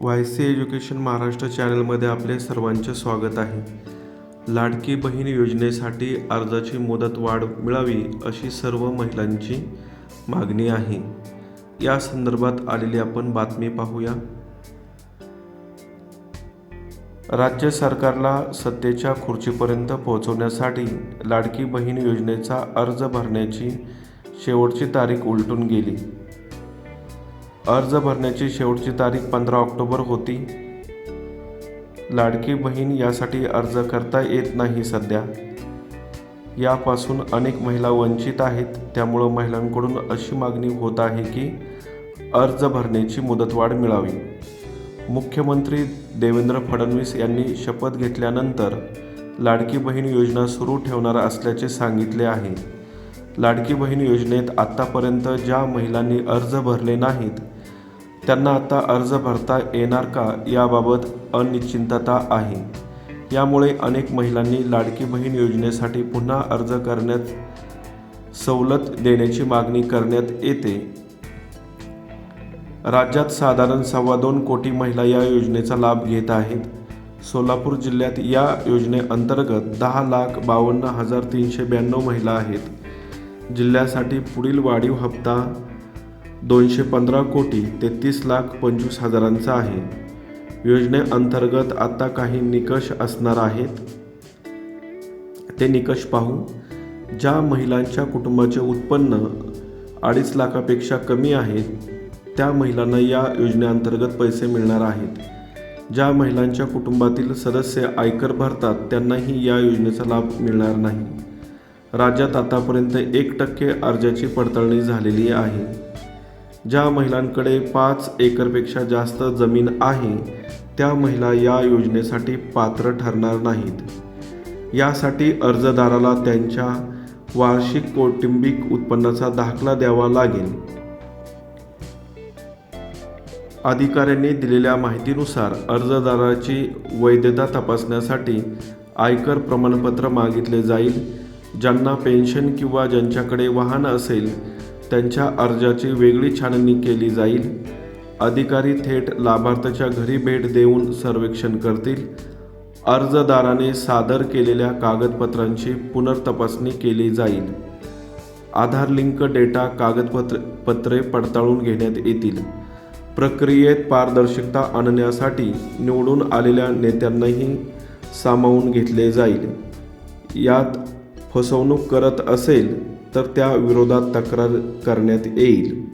Y C education Maharashtra चॅनलमध्ये आपले सर्वांचे स्वागत आहे. लाडकी बहीण योजनेसाठी अर्जाची मुदत वाढ मिळावी अशी सर्व महिलांची मागणी आहे. या संदर्भात आलेली आपण बातमी पाहूया. राज्य सरकारला सत्तेच्या खुर्चीपर्यंत पोहोचवण्यासाठी लाडकी बहीण योजनेचा अर्ज भरण्याची शेवटची तारीख उलटून गेली. अर्ज भरण्याची शेवटची तारीख पंधरा ऑक्टोबर होती. लाडकी बहीण यासाठी अर्ज करता येत नाही सध्या. यापासून अनेक महिला वंचित आहेत. त्यामुळं महिलांकडून अशी मागणी होत आहे की अर्ज भरण्याची मुदतवाढ मिळावी. मुख्यमंत्री देवेंद्र फडणवीस यांनी शपथ घेतल्यानंतर लाडकी बहीण योजना सुरू ठेवणार असल्याचे सांगितले आहे. लाडकी बहीण योजनेत आत्तापर्यंत ज्या महिलांनी अर्ज भरले नाहीत त्यांना आता अर्ज भरता येणार का याबाबत अनिश्चितता आहे. यामुळे अनेक महिलांनी लाडकी बहीण योजनेसाठी पुन्हा अर्ज करण्यात सवलत देण्याची मागणी करण्यात येते. राज्यात साधारण सव्वा दोन कोटी महिला या योजनेचा लाभ घेत आहेत. सोलापूर जिल्ह्यात या योजनेअंतर्गत दहा लाख बावन्न हजार तीनशे ब्याण्णव महिला आहेत. जिल्ह्यासाठी पुढील वाढीव हप्ता दोनशे पंधरा कोटी तेहतीस लाख पंचवीस हजारांचा आहे. योजनेअंतर्गत आता काही निकष असणार आहेत. ते निकष पाहू. ज्या महिलांच्या कुटुंबाचे उत्पन्न अडीच लाखापेक्षा कमी आहे त्या महिलांना या योजनेअंतर्गत पैसे मिळणार आहेत. ज्या महिलांच्या कुटुंबातील सदस्य आयकर भरतात त्यांनाही या योजनेचा लाभ मिळणार नाही. राज्यात आतापर्यंत एक टक्के अर्जाची पडताळणी झालेली आहे. ज्या महिलांकडे पाच एकरपेक्षा जास्त जमीन आहे त्या महिला या योजनेसाठी पात्र ठरणार नाहीत. यासाठी अर्जदाराला त्यांच्या वार्षिक कौटुंबिक उत्पन्नाचा दाखला द्यावा लागेल. अधिकाऱ्यांनी दिलेल्या माहितीनुसार अर्जदाराची वैधता तपासण्यासाठी आयकर प्रमाणपत्र मागितले जाईल. ज्यांना पेन्शन किंवा ज्यांच्याकडे वाहन असेल त्यांच्या अर्जाची वेगळी छाननी केली जाईल. अधिकारी थेट लाभार्थ्याच्या घरी भेट देऊन सर्वेक्षण करतील. अर्जदाराने सादर केलेल्या कागदपत्रांची पुनर्तपासणी केली जाईल. आधार लिंक डेटा कागदपत्र पत्रे पडताळून घेण्यात येतील. प्रक्रियेत पारदर्शकता आणण्यासाठी निवडून आलेल्या नेत्यांनाही सामावून घेतले जाईल. यात फसवणूक करत असेल तर त्या विरोधात तक्रार करण्यात येईल.